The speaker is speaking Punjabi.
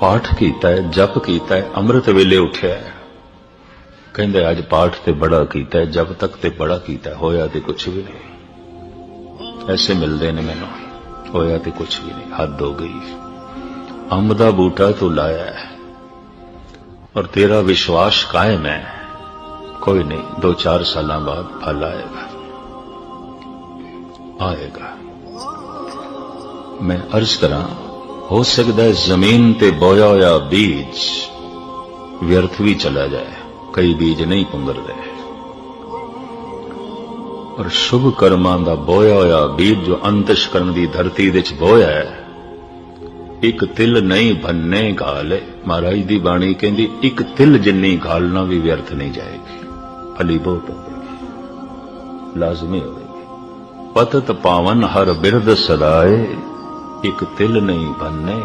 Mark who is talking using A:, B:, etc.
A: ਪਾਠ ਕੀਤਾ ਹੈ ਜਪ ਕੀਤਾ ਹੈ ਅੰਮ੍ਰਿਤ ਵੇਲੇ ਉੱਠਿਆ ਹੈ ਕਹਿੰਦੇ ਅੱਜ ਪਾਠ ਤੇ ਬੜਾ ਕੀਤਾ ਹੈ ਜਪ ਤੱਕ ਤੇ ਬੜਾ ਕੀਤਾ ਹੈ, ਹੋਇਆ ਤੇ ਕੁਝ ਵੀ ਨਹੀਂ ਐਸੇ ਮਿਲਦੇ ਨੇ ਮੈਨੂੰ ਹੋਇਆ ਤੇ ਕੁਝ ਵੀ ਨਹੀਂ ਹੱਦ ਹੋ ਗਈ ਅੰਬ ਦਾ ਬੂਟਾ ਤੂੰ ਲਾਇਆ ਹੈ ਔਰ ਤੇਰਾ ਵਿਸ਼ਵਾਸ ਕਾਇਮ ਹੈ ਕੋਈ ਨਹੀਂ ਦੋ ਚਾਰ ਸਾਲਾਂ ਬਾਅਦ ਫਲ ਆਏਗਾ ਆਏਗਾ ਮੈਂ ਅਰਜ਼ ਕਰਾਂ ਹੋ ਸਕਦਾ ਹੈ ਜ਼ਮੀਨ ਤੇ ਬੋਇਆ ਹੋਇਆ ਬੀਜ ਵਿਅਰਥ ਵੀ ਚਲਾ ਜਾਏ, ਕਈ ਬੀਜ ਨਹੀਂ ਪੁੰਗਰਦੇ ਔਰ ਸ਼ੁਭ ਕਰਮਾਂ ਦਾ ਬੋਇਆ ਹੋਇਆ ਬੀਜ ਜੋ ਅੰਤਸ਼ਕਰਨ ਦੀ ਧਰਤੀ ਵਿੱਚ ਬੋਇਆ ਹੈ, ਇੱਕ ਤਿਲ ਨਹੀਂ ਭੰਨੇ ਗਾਲ ਮਹਾਰਾਜ ਦੀ ਬਾਣੀ ਕਹਿੰਦੀ, ਇੱਕ ਤਿਲ ਜਿੰਨੀ ਗਾਲਣਾ ਵੀ ਵਿਅਰਥ ਨਹੀਂ ਜਾਏਗੀ, ਫਲੀ ਬਹੁਤ ਹੋਵੇਗੀ, ਲਾਜ਼ਮੀ ਹੋਵੇਗੀ। ਪਤਤ ਪਾਵਨ ਹਰ ਬਿਰਦ ਸਦਾਏ। ਇੱਕ ਤਿਲ ਨਹੀਂ ਭੰਨੇ